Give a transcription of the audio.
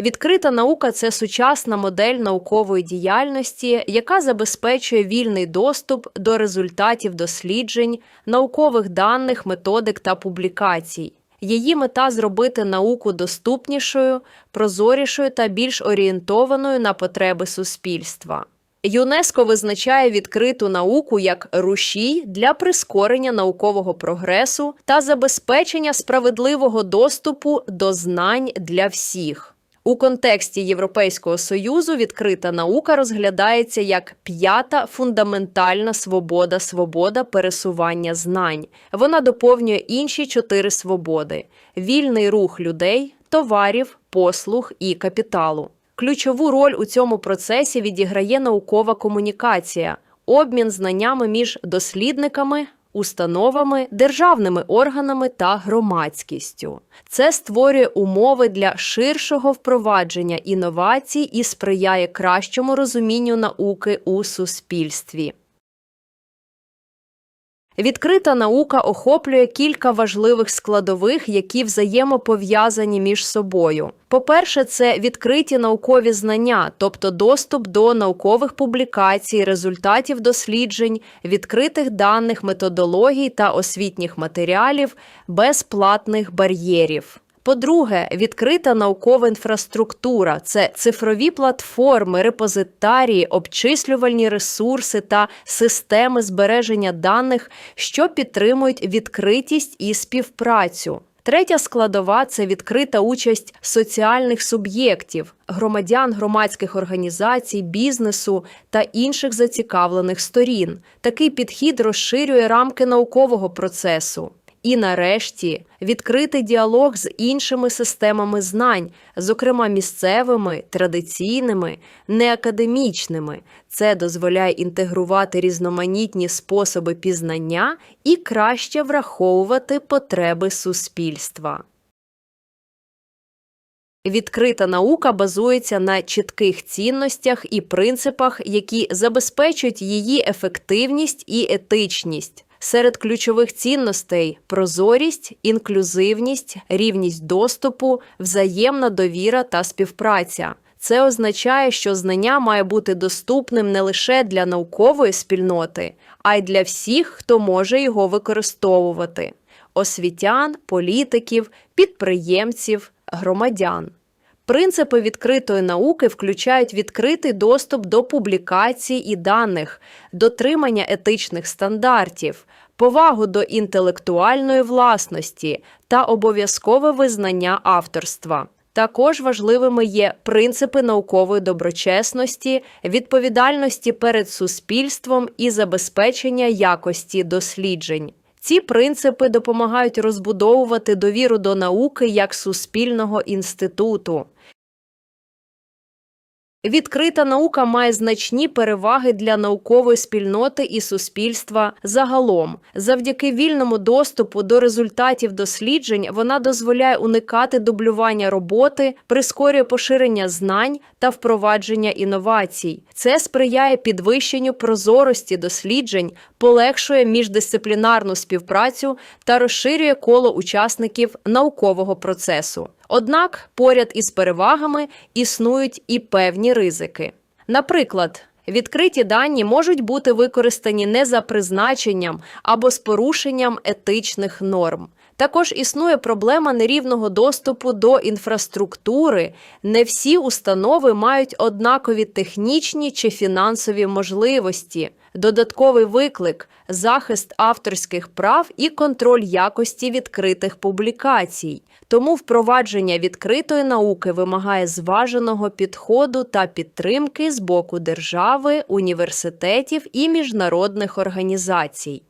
Відкрита наука це сучасна модель наукової діяльності, яка забезпечує вільний доступ до результатів досліджень, наукових даних, методик та публікацій. Її мета зробити науку доступнішою, прозорішою та більш орієнтованою на потреби суспільства. ЮНЕСКО визначає відкриту науку як рушій для прискорення наукового прогресу та забезпечення справедливого доступу до знань для всіх. У контексті Європейського союзу відкрита наука розглядається як п'ята фундаментальна свобода свобода пересування знань. Вона доповнює інші чотири свободи: вільний рух людей, товарів, послуг і капіталу. Ключову роль у цьому процесі відіграє наукова комунікація, обмін знаннями між дослідниками, установами, державними органами та громадськістю. Це створює умови для ширшого впровадження інновацій і сприяє кращому розумінню науки у суспільстві. Відкрита наука охоплює кілька важливих складових, які взаємопов'язані між собою. По-перше, це відкриті наукові знання, тобто доступ до наукових публікацій, результатів досліджень, відкритих даних, методологій та освітніх матеріалів без платних бар'єрів. По-друге, відкрита наукова інфраструктура це цифрові платформи, репозитарії, обчислювальні ресурси та системи збереження даних, що підтримують відкритість і співпрацю. Третя складова це відкрита участь соціальних суб'єктів, громадян, громадських організацій, бізнесу та інших зацікавлених сторін. Такий підхід розширює рамки наукового процесу. І нарешті відкрити діалог з іншими системами знань, зокрема місцевими, традиційними, неакадемічними. Це дозволяє інтегрувати різноманітні способи пізнання і краще враховувати потреби суспільства. Відкрита наука базується на чітких цінностях і принципах, які забезпечують її ефективність і етичність. Серед ключових цінностей прозорість, інклюзивність, рівність доступу, взаємна довіра та співпраця. Це означає, що знання має бути доступним не лише для наукової спільноти, а й для всіх, хто може його використовувати освітян, політиків, підприємців, громадян. Принципи відкритої науки включають відкритий доступ до публікацій і даних, дотримання етичних стандартів, повагу до інтелектуальної власності та обов'язкове визнання авторства. Також важливими є принципи наукової доброчесності, відповідальності перед суспільством і забезпечення якості досліджень. Ці принципи допомагають розбудовувати довіру до науки як суспільного інституту. Відкрита наука має значні переваги для наукової спільноти і суспільства загалом. Завдяки вільному доступу до результатів досліджень вона дозволяє уникати дублювання роботи, прискорює поширення знань та впровадження інновацій. Це сприяє підвищенню прозорості досліджень, полегшує міждисциплінарну співпрацю та розширює коло учасників наукового процесу. Однак поряд із перевагами існують і певні ризики. Наприклад, відкриті дані можуть бути використані не за призначенням або з порушенням етичних норм. Також існує проблема нерівного доступу до інфраструктури. Не всі установи мають однакові технічні чи фінансові можливості. Додатковий виклик, захист авторських прав і контроль якості відкритих публікацій. Тому впровадження відкритої науки вимагає зваженого підходу та підтримки з боку держави, університетів і міжнародних організацій.